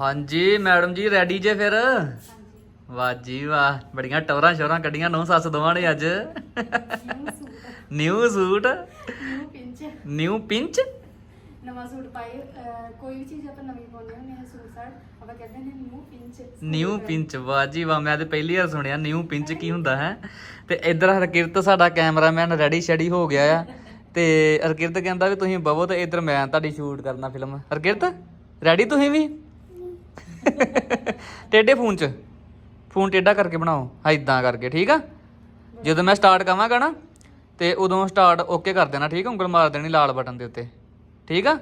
ਹਾਂਜੀ ਮੈਡਮ ਜੀ ਰੈਡੀ ਜੇ ਫਿਰ? ਵਾਹ ਜੀ ਵਾਹ ਬੜੀਆਂ ਟੌਰਾਂ ਸ਼ੋਰਾਂ ਕੱਢੀਆਂ ਨੌ ਸੱਸ ਦੋਵਾਂ ਨੇ ਅੱਜ। New suit new pinch new pinch ਨਵਾਂ ਸੂਟ ਪਾਏ ਕੋਈ ਵੀ ਚੀਜ਼ ਆਪਾਂ ਨਵੀਂ ਪਾਉਂਦੇ ਹੁੰਦੇ ਹਾਂ ਸੂਟ ਸਾਟ ਆਪਾਂ ਕਹਿੰਦੇ ਨੇ ਨਿਊ ਪਿੰਚ ਨਿਊ ਪਿੰਚ ਵਾਹ ਜੀ ਵਾਹ ਮੈਂ ਤੇ ਪਹਿਲੀ ਵਾਰ ਸੁਣਿਆ ਨਿਊ ਪਿੰਚ ਕੀ ਹੁੰਦਾ ਹੈ? ਤੇ ਇੱਧਰ ਹਰਕਿਰਤ ਸਾਡਾ ਕੈਮਰਾਮੈਨ ਰੈਡੀ ਸ਼ੈਡੀ ਹੋ ਗਿਆ ਆ। ਤੇ ਹਰਕਿਰਤ ਕਹਿੰਦਾ ਵੀ ਤੁਸੀਂ ਬਵੋ ਤੇ ਇੱਧਰ ਮੈਂ ਤੁਹਾਡੀ ਸ਼ੂਟ ਕਰਨਾ ਫਿਲਮ ਹਰਕਿਰਤ ਰੈਡੀ ਤੁਸੀਂ ਵੀ? ਟੇਡੇ ਫੋਨ 'ਚ। ਫੋਨ ਟੇਡਾ ਕਰਕੇ ਬਣਾਓ ਐਦਾਂ ਕਰਕੇ ਠੀਕ ਆ? ਜਦੋਂ ਮੈਂ ਸਟਾਰਟ ਕਵਾਂਗਾ ਨਾ ਤੇ ਉਦੋਂ ਸਟਾਰਟ ਓਕੇ ਕਰ ਦੇਣਾ ਠੀਕ ਆ? ਉਂਗਲ ਮਾਰ ਦੇਣੀ ਲਾਲ ਬਟਨ ਦੇ ਉੱਤੇ। ਠੀਕ ਆ?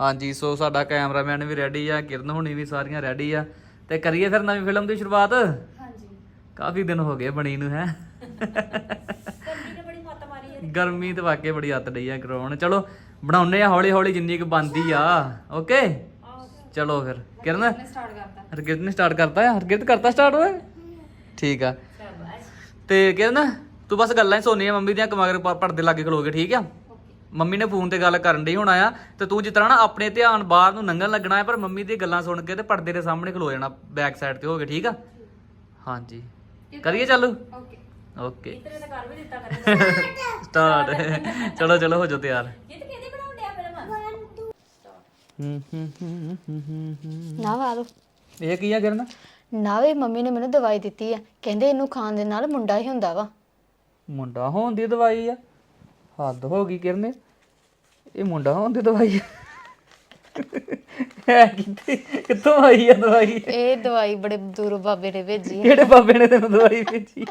ਹਾਂਜੀ ਸੋ ਸਾਡਾ ਕੈਮਰਾਮੈਨ ਵੀ ਰੈਡੀ ਆ ਕਿਰਨ ਹੁਣੀ ਵੀ ਸਾਰੀਆਂ ਰੈਡੀ ਆ। ਤੇ ਕਰੀਏ ਫਿਰ ਨਵੀਂ ਫਿਲਮ ਦੀ ਸ਼ੁਰੂਆਤ? ਹਾਂਜੀ। ਕਾਫੀ ਦਿਨ ਹੋ ਗਏ ਬਣੀ ਨੂੰ ਹੈ? ਗਰਮੀ ਤੇ ਵਾਕਈ ਬੜੀ ਅੱਤ ਡਈ ਆ ਕਰਾਉਣ ਚਲੋ ਬਣਾਉਨੇ ਆ ਹੌਲੀ ਹੌਲੀ ਜਿੰਨੀ ਕੁ ਬੰਦੀ ਆ ਓਕੇ ਚਲੋ ਫਿਰ। ਕਿਰਨ? ਸਟਾਰਟ ਕਰਤਾ। ਹਰਕਿਰਤ ਨੇ ਸਟਾਰਟ ਕਰਤਾ ਹਰਕਿਰਤ ਕਰਤਾ ਸਟਾਰਟ ਓਏ? ਠੀਕ ਆ। ਤੇ ਕਿਰਨ ਤੂੰ ਬਸ ਗੱਲਾਂ ਹੀ ਸੁਣਨੀਆਂ ਮੰਮੀ ਦੀਆਂ ਕਮਗਰ ਪਰਦੇ ਲਾਗੇ ਖਲੋਗੇ ਠੀਕ ਆ? ਮੰਮੀ ਨੇ ਫੋਨ ਤੇ ਗੱਲ ਕਰਨ ਡਈ ਹੋਣਾ ਆ ਤੇ ਤੂੰ ਜਿਸ ਤਰ੍ਹਾਂ ਨਾ ਆਪਣੇ ਧਿਆਨ ਬਾਹਰ ਨੂੰ ਲੰਘਣ ਲੱਗਣਾ ਹੈ ਪਰ ਮੰਮੀ ਦੀ ਗੱਲਾਂ ਸੁਣ ਕੇ ਤੇ ਪਰਦੇ ਦੇ ਸਾਹਮਣੇ ਖਲੋ ਜਾਣਾ ਬੈਕ ਸਾਈਡ ਤੇ ਹੋ ਕੇ ਠੀਕ ਆ? ਹਾਂਜੀ। ਕਰੀਏ ਚਾਲੂ? ਓਕੇ ਓਕੇ ਤੇਰੇ ਤਾਂ ਕਰ ਵੀ ਦਿੱਤਾ ਕਰੇ ਸਟਾਰਟ ਚਲੋ ਚਲੋ ਹੋ ਜਾਓ ਤਿਆਰ ਇਹ ਤਾਂ ਕਿਹਦੀ ਬਣਾਉਣ ਡਿਆ ਫਿਲਮ ਹੂੰ, ਹੂੰ, ਹੂੰ, ਹੂੰ, ਹੂੰ, ਹੂੰ। ਨਾ ਵਾ ਇਹ ਕੀ ਆ ਕਿਰਨ ਨਾਵੇ ਮੰਮੀ ਨੇ ਮੈਨੂੰ ਦਵਾਈ ਦਿੱਤੀ ਆ ਕਹਿੰਦੇ ਇਹਨੂੰ ਖਾਣ ਦੇ ਨਾਲ ਮੁੰਡਾ ਹੀ ਹੁੰਦਾ ਵਾ ਮੁੰਡਾ ਹੋਣ ਦੀ ਦਵਾਈ ਆ ਹੱਦ ਹੋ ਗਈ ਕਿਰਨ ਇਹ ਮੁੰਡਾ ਹੋਣ ਦੀ ਦਵਾਈ ਆ ਹੈ ਕਿੱਥੇ ਕਿੱਥੋਂ ਆਈ ਆ ਦਵਾਈ ਇਹ ਦਵਾਈ ਬੜੇ ਦੂਰੋਂ ਬਾਬੇ ਨੇ ਭੇਜੀ ਆ। ਕਿਹੜੇ ਬਾਬੇ ਨੇ ਤੈਨੂੰ ਦਵਾਈ ਭੇਜੀ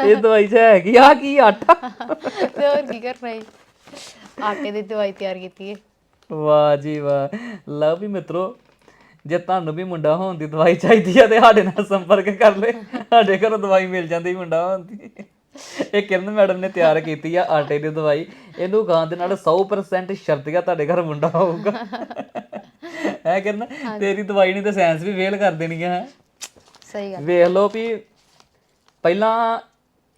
ਇਹ ਦਵਾਈ ਚ ਹੈਗੀ ਆ ਕੀ ਆਟਾ ਤੇ ਹੋਰ ਕੀ ਕਰਨਾ ਹੈ ਆਟੇ ਦੀ ਦਵਾਈ ਤਿਆਰ ਕੀਤੀ ਹੈ ਵਾਹ ਜੀ ਵਾਹ। ਲਵ ਵੀ ਮਿੱਤਰੋ ਜੇ ਤੁਹਾਨੂੰ ਵੀ ਮੁੰਡਾ ਹੋਣ ਦੀ ਦਵਾਈ ਚਾਹੀਦੀ ਆ ਤੇ ਸਾਡੇ ਨਾਲ ਸੰਪਰਕ ਕਰ ਲੈ। ਸਾਡੇ ਘਰੋਂ ਦਵਾਈ ਮਿਲ ਜਾਂਦੀ ਮੁੰਡਾ ਹੋਣ ਦੀ। ਇਹ ਕਿਰਨ ਮੈਡਮ ਨੇ ਤਿਆਰ ਕੀਤੀ ਆ ਆਟੇ ਦੀ ਦਵਾਈ। ਇਹਨੂੰ ਖਾਣ ਦੇ ਨਾਲ 100% ਸ਼ਰਤੀਆ ਤੁਹਾਡੇ ਘਰ ਮੁੰਡਾ ਹੋਊਗਾ। ਹੈ ਕਿਰਨ? ਤੇਰੀ ਦਵਾਈ ਨਹੀਂ ਤੇ ਸਾਇੰਸ ਵੀ ਫੇਲ ਕਰ ਦੇਣੀ ਹੈ? ਸਹੀ ਗੱਲ। ਵੇਖ ਲਓ ਵੀ ਪਹਿਲਾਂ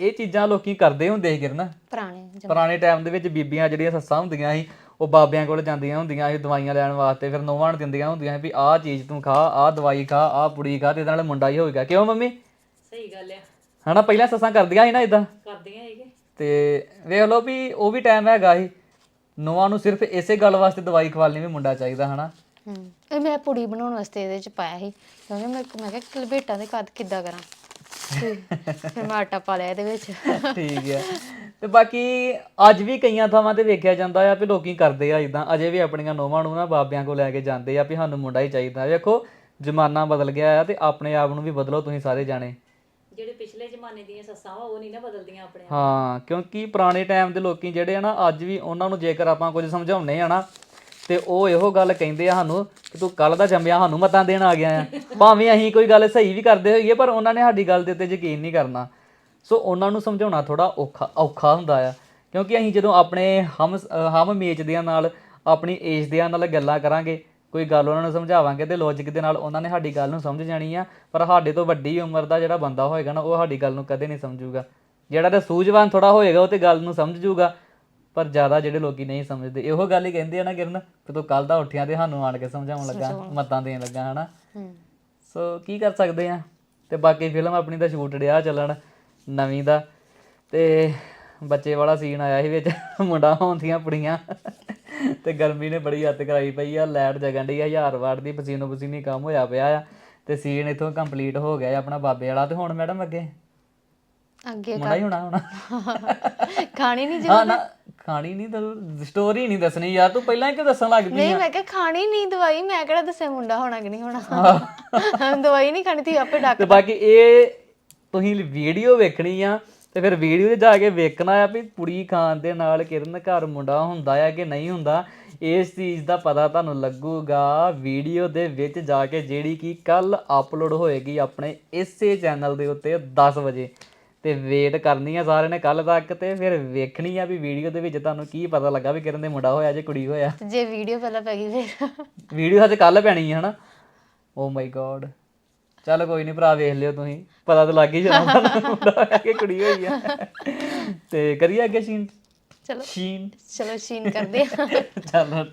ਇਹ ਚੀਜ਼ਾਂ ਲੋਕੀ ਕਰਦੇ ਹੁੰਦੇ ਸੀ ਕਿਰਨ। ਪੁਰਾਣੇ ਪੁਰਾਣੇ ਟਾਈਮ ਦੇ ਵਿੱਚ ਬੀਬੀਆਂ ਜਿਹੜੀਆਂ ਸੱਸਾਂ ਹੁੰਦੀਆਂ ਸੀ ਉਹ ਬਾਬਿਆਂ ਕੋਲ ਜਾਂਦੀਆਂ ਹੁੰਦੀਆਂ ਸੀ ਦਵਾਈਆਂ ਲੈਣ ਵਾਸਤੇ ਫਿਰ ਨੋਵਾਂ ਨੂੰ ਦਿੰਦੀਆਂ ਹੁੰਦੀਆਂ ਸੀ ਵੀ ਆਹ ਚੀਜ਼ ਤੂੰ ਖਾ ਆਹ ਦਵਾਈ ਖਾ ਆਹ ਪੁੜੀ ਖਾ ਤੇ ਇਹਦੇ ਨਾਲ ਮੁੰਡਾ ਹੀ ਹੋਏਗਾ। ਕਿਉਂ ਮੰਮੀ? ਸਹੀ ਗੱਲ ਆ। ਹਨਾ ਪਹਿਲਾਂ ਸੱਸਾਂ ਕਰਦੀਆਂ ਸੀ ਨਾ ਇਦਾਂ ਕਰਦੀਆਂ ਹੈਗੇ ਤੇ ਵੇਖ ਲਓ ਵੀ ਉਹ ਵੀ ਟਾਈਮ ਹੈਗਾ ਸੀ। ਨੋਵਾਂ ਨੂੰ ਸਿਰਫ ਇਸੇ ਗੱਲ ਵਾਸਤੇ ਦਵਾਈ ਖਵਾਲਣੀ ਵੀ ਮੁੰਡਾ ਚਾਹੀਦਾ ਹਨਾ? ਹੂੰ ਇਹ ਮੈਂ ਪੁੜੀ ਬਣਾਉਣ ਵਾਸਤੇ ਇਹਦੇ ਚ ਪਾਇਆ ਸੀ। ਕਿਉਂਕਿ ਮੈਂ ਮੈਂ ਕਿਹਾ ਕਲਬੇਟਾਂ ਦੇ ਕੱਦ ਕਿੱਦਾਂ ਕਰਾਂ? ਫਿਰ ਮੈਂ ਆਟਾ ਪਾ ਲਿਆ ਇਹਦੇ ਵਿੱਚ। ਠੀਕ ਹੈ। ਤੇ ਬਾਕੀ ਅੱਜ ਵੀ ਕਈਆਂ ਥਾਵਾਂ ਤੇ ਵੇਖਿਆ ਜਾਂਦਾ ਆ ਵੀ ਲੋਕੀ ਕਰਦੇ ਆ ਇਦਾਂ ਅਜੇ ਵੀ ਆਪਣੀਆਂ ਨੋਵਾਂ ਨੂੰ ਨਾ ਬਾਬਿਆਂ ਕੋਲ ਲੈ ਕੇ ਜਾਂਦੇ ਆ ਵੀ ਸਾਨੂੰ ਮੁੰਡਾ ਹੀ ਚਾਹੀਦਾ। ਵੇਖੋ ਜ਼ਮਾਨਾ ਬਦਲ ਗਿਆ ਆ ਤੇ ਆਪਣੇ ਆਪ ਨੂੰ ਵੀ ਬਦਲੋ ਤੁਸੀਂ ਸਾਰੇ ਜਾਣੇ। ਜਿਹੜੇ ਪਿਛਲੇ ਜ਼ਮਾਨੇ ਦੀਆਂ ਸੱਸਾਂ ਵਾ ਉਹ ਨਹੀਂ ਨਾ ਬਦਲਦੀਆਂ ਆਪਣੇ ਆਪ। ਹਾਂ ਕਿਉਂਕਿ ਪੁਰਾਣੇ ਟਾਈਮ ਦੇ ਲੋਕੀ ਜਿਹੜੇ ਆ ਨਾ ਅੱਜ ਵੀ ਉਹਨਾਂ ਨੂੰ ਜੇਕਰ ਆਪਾਂ ਕੁਝ ਸਮਝਾਉਂਦੇ ਆ ਨਾ ਤੇ ਉਹ ਇਹੋ ਗੱਲ ਕਹਿੰਦੇ ਆ ਸਾਨੂੰ ਕਿ ਤੂੰ ਕੱਲ ਦਾ ਜੰਮਿਆ, ਸਾਨੂੰ ਮਤਾਂ ਦੇਣ ਆ ਗਿਆ ਆ ਭਾਵੇਂ ਅਸੀਂ ਕੋਈ ਗੱਲ ਸਹੀ ਵੀ ਕਰਦੇ ਹੋਈਏ, ਪਰ ਉਹਨਾਂ ਨੇ ਸਾਡੀ ਗੱਲ ਦੇ ਉੱਤੇ ਯਕੀਨ ਨਹੀਂ ਕਰਨਾ। ਸੋ ਉਹਨਾਂ ਨੂੰ ਸਮਝਾਉਣਾ ਥੋੜਾ ਔਖਾ ਔਖਾ ਹੁੰਦਾ ਆ। ਕਿਉਂਕਿ ਅਸੀਂ ਜਦੋਂ ਆਪਣੇ ਹਮ ਹਮ ਮੇਚ ਦਿਆਂ ਨਾਲ, ਆਪਣੀ ਏਜ ਦਿਆਂ ਨਾਲ ਗੱਲਾਂ ਕਰਾਂਗੇ, ਕੋਈ ਗੱਲ ਉਹਨਾਂ ਨੂੰ ਸਮਝਾਵਾਂਗੇ ਤੇ ਲੌਜੀਕ ਦੇ ਨਾਲ ਉਹਨਾਂ ਨੇ ਸਾਡੀ ਗੱਲ ਨੂੰ ਸਮਝ ਜਾਣੀ ਆ, ਪਰ ਸਾਡੇ ਤੋਂ ਵੱਡੀ ਉਮਰ ਦਾ ਜਿਹੜਾ ਬੰਦਾ ਹੋਏਗਾ ਨਾ, ਉਹ ਸਾਡੀ ਗੱਲ ਨੂੰ ਕਦੇ ਨਹੀਂ ਸਮਝੂਗਾ। ਜਿਹੜਾ ਤਾਂ ਸੂਝਵਾਨ ਥੋੜਾ ਹੋਏਗਾ, ਉਹ ਤੇ ਗੱਲ ਨੂੰ ਸਮਝ ਜੂਗਾ ਪਰ ਜ਼ਿਆਦਾ ਜਿਹੜੇ ਲੋਕੀ ਨਹੀਂ ਸਮਝਦੇ ਇਹੋ ਗੱਲ ਹੀ ਕਹਿੰਦੇ ਆ ਨਾ ਕਿਰਨ ਕਿ ਤੂੰ ਕੱਲ ਦਾ ਉੱਠਿਆ ਤੇ ਸਾਨੂੰ ਆਣ ਕੇ ਸਮਝਾਉਣ ਲੱਗਾ ਮਤਾਂ ਦੇਣ ਲੱਗਾ ਹਨਾ? ਸੋ ਕੀ ਕਰ ਸਕਦੇ ਆ? ਤੇ ਬਾਕੀ ਫਿਲਮ ਆਪਣੀ ਦਾ ਸ਼ੂਟ ਡਿਆ ਚੱਲਣ ਨਵੀਂ ਦਾ ਤੇ ਬੱਚੇ ਵਾਲਾ ਸੀਨ ਆਇਆ ਸੀ ਵਿੱਚ ਮੁੰਡਾ ਹੋਂਦੀਆਂ ਪੁੜੀਆਂ ਤੇ ਗਰਮੀ ਨੇ ਬੜੀ ਹੱਤ ਕਰਾਈ ਪਈ ਆ ਲਾਈਟ ਜਗਣ ਆ 1000 ਵਾਟ ਦੀ ਪਸੀਨੋ ਪਸੀਨੀ ਕੰਮ ਹੋਇਆ ਪਿਆ ਆ ਤੇ ਸੀਨ ਇਥੋਂ ਕੰਪਲੀਟ ਹੋ ਗਿਆ ਆਪਣਾ ਬਾਬੇ ਵਾਲਾ ਤੇ ਹੁਣ ਮੈਡਮ ਅੱਗੇ? ਅੱਗੇ ਮੁੰਡਾ ਹੀ ਹੋਣਾ ਹੋਣਾ। ਖਾਣੀ ਨਹੀਂ ਹਾਂ ਨਾ ਖਾਣੀ ਨਹੀਂ ਤਾਂ ਸਟੋਰੀ ਨਹੀਂ ਦੱਸਣੀ ਯਾਰ ਤੂੰ ਪਹਿਲਾਂ ਹੀ ਕਿਉਂ ਦੱਸਣ ਲੱਗ ਪਈ ਨਹੀਂ ਮੈਂ ਕਿਹਾ ਖਾਣੀ ਨਹੀਂ ਦਵਾਈ ਮੈਂ ਕਿਹੜਾ ਦੱਸਿਆ ਮੁੰਡਾ ਹੋਣਾ ਕਿ ਨਹੀਂ ਹੋਣਾ? ਦਵਾਈ ਨਹੀਂ ਖਾਣੀ ਤੀ ਆਪੇ ਡਾਕ ਤੇ ਬਾਕੀ ਇਹ ਤੁਸੀਂ ਵੀਡੀਓ ਵੇਖਣੀ ਆ ਤੇ ਫਿਰ ਵੀਡੀਓ 'ਚ ਜਾ ਕੇ ਵੇਖਣਾ ਆ ਵੀ ਪੁੜੀ ਖਾਣ ਦੇ ਨਾਲ ਕਿਰਨ ਘਰ ਮੁੰਡਾ ਹੁੰਦਾ ਆ ਕਿ ਨਹੀਂ ਹੁੰਦਾ। ਇਸ ਚੀਜ਼ ਦਾ ਪਤਾ ਤੁਹਾਨੂੰ ਲੱਗੂਗਾ ਵੀਡੀਓ ਦੇ ਵਿੱਚ ਜਾ ਕੇ ਜਿਹੜੀ ਕਿ ਕੱਲ ਅਪਲੋਡ ਹੋਏਗੀ ਆਪਣੇ ਇਸੇ ਚੈਨਲ ਦੇ ਉੱਤੇ 10 ਵਜੇ। ਤੇ ਵੇਟ ਕਰਨੀ ਆ ਸਾਰਿਆਂ ਨੇ ਕੱਲ ਤੱਕ ਤੇ ਫਿਰ ਵੇਖਣੀ ਆ ਵੀ ਵੀਡੀਓ ਦੇ ਵਿੱਚ ਤੁਹਾਨੂੰ ਕੀ ਪਤਾ ਲੱਗਾ ਵੀ ਕਿਰਨ ਦੇ ਮੁੰਡਾ ਹੋਇਆ ਜੇ ਕੁੜੀ ਹੋਇਆ। ਜੇ ਵੀਡੀਓ ਪਹਿਲਾਂ ਪੈ ਗਈ ਫਿਰ। ਵੀਡੀਓ ਹਜੇ ਕੱਲ ਪੈਣੀ ਹੈ ਹਨਾ? ਓ ਮਾਈ ਗॉड ਚੱਲ ਕੋਈ ਨਹੀਂ ਭਰਾ ਵੇਖ ਲਿਓ ਤੁਸੀਂ। ਪਤਾ ਤਾਂ ਲੱਗ ਹੀ ਜਾਣਾ ਮੁੰਡਾ ਹੋਇਆ ਕਿ ਕੁੜੀ ਹੋਈ ਆ। ਤੇ ਕਰੀਏ ਅੱਗੇ ਸੀਨ ਚਲੋ। ਸੀਨ ਚਲੋ ਸ਼ੀਨ ਕਰਦੇ ਆ। ਚੱਲ